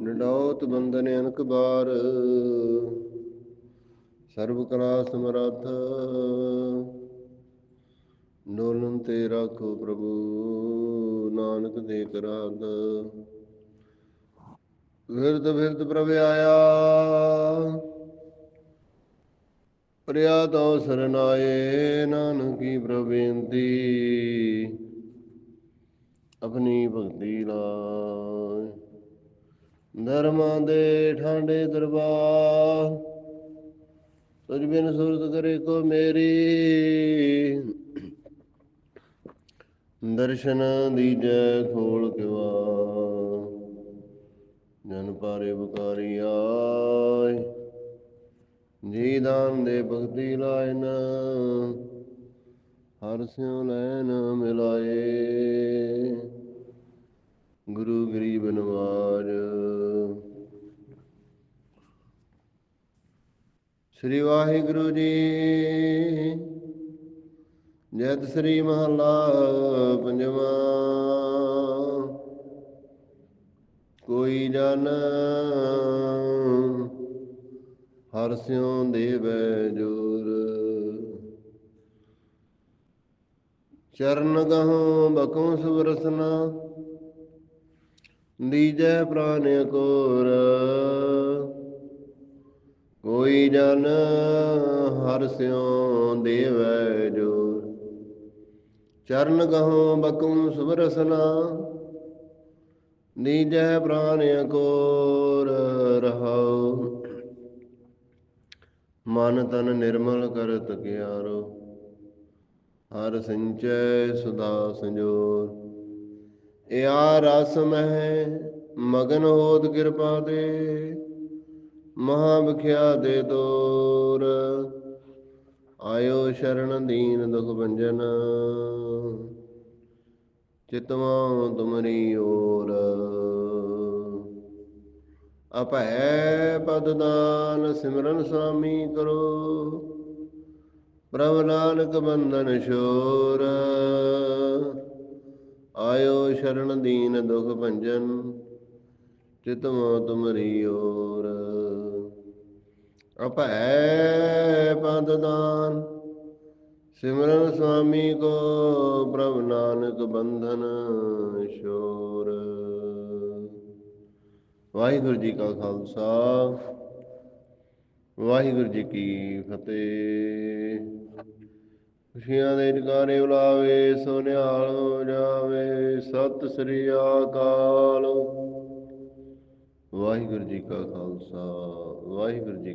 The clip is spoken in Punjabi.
ਨਿਡਾਉਤ ਬੰਦਨ ਅਨਕ ਬਾਰ। ਸਰਬ ਕਲਾ ਸਮਰੱਥ। ਡੋਲਨ ਤੇ ਰਾਖੋ ਪ੍ਰਭੂ, ਨਾਨਕ ਦੇ ਕਰਾਦ ਵਿਰਦ ਵਿਰਦ ਪ੍ਰਭ ਆਇਆ। ਪ੍ਰਿਆ ਤੋ ਸਰਨਾਏ, ਨਾਨਕੀ ਪ੍ਰਬੇਂਤੀ ਆਪਣੀ ਭਗਤੀ ਲਾ ਧਰਮਾਂ ਦੇ ਠਾਂਡੇ ਦਰਬਾਰ। ਤੁਝ ਬਿਨ ਸੁਰਤ ਕਰੇ ਕੋ ਮੇਰੀ। ਦਰਸ਼ਨ ਦੀਜੈ ਖੋਲ ਕਿਵਾ ਜਨ ਪਾਰੇ ਬੁਕਾਰੀ ਆਏ। ਜੀ ਦਾਨ ਦੇ ਭਗਤੀ ਲਾਇਨ, ਹਰ ਸਿਉ ਲੈਨ ਮਿਲਾਏ। ਸ੍ਰੀ ਵਾਹਿਗੁਰੂ ਜੀ। ਜੈਤ ਸ੍ਰੀ ਮਹਲਾ ਪੰਜਵਾ। ਕੋਈ ਜਨ ਹਰ ਸਿਉ ਦੇਵੈ ਜੋਰ। ਚਰਨ ਗਹੁ ਬਕਉ ਸੁਰਸਨਾ। ਦੀਜੈ ਪ੍ਰਾਨ ਕੋਰ। ਕੋਈ ਜਨ ਹਰ ਸਿਉ ਦੇਵੈ ਜੋਰ। ਚਰਨ ਗਹੁ ਬਕਉ ਸੁਰਸਨਾ ਦੀਜੈ ਪ੍ਰਾਨ ਕੋਰ ਰਹਾਉ। ਮਨ ਤਨ ਨਿਰਮਲ ਕਰਤ ਗਿਆਰੋ ਹਰ ਸਿੰਚੈ ਸੁਦਾ ਸੰਜੋਰ। ਇਆ ਰਸ ਮਹਿ ਮਗਨ ਹੋਤ ਕਿਰਪਾ ਦੇ। ਮਹਾ ਬਖਿਆ ਦੇ ਤੋਰ ਆਇਓ ਸ਼ਰਨ ਦੀਨ ਦੁਖ ਭੰਜਨ। ਚਿਤਵਾ ਤੁਮਰੀ ਓਰ। ਅਪੈ ਪਦ ਦਾਨ ਸਿਮਰਨ ਸੁਆਮੀ ਕਰੋ। ਪ੍ਰਭ ਨਾਨਕ ਬੰਧਨ ਸ਼ੋਰ ਆਇਓ ਸ਼ਰਨ ਦੀਨ ਦੁਖ ਭੰਜਨ। ਚਿਤਮੋ ਤੁਮਰੀ ਓਰ। ਅਪੈ ਪਦ ਦਾਨ। ਸਿਮਰਨ ਸੁਆਮੀ ਕੋ ਪ੍ਰਭ ਨਾਨਕ ਬੰਧਨ ਛੋਰ। ਵਾਹਿਗੁਰੂ ਜੀ ਕਾ ਖਾਲਸਾ, ਵਾਹਿਗੁਰੂ ਜੀ ਕੀ ਫਤਿਹ। ਖੁਸ਼ੀਆਂ ਦੇ ਜਗਾਰੇ ਉਲਾਵੇ ਸੋ ਹੋ ਜਾਵੇ, ਸਤਿ ਸ੍ਰੀ ਅਕਾਲ। ਵਾਹਿਗੁਰੂ ਜੀ ਕਾ ਖਾਲਸਾ, ਵਾਹਿਗੁਰੂ ਜੀ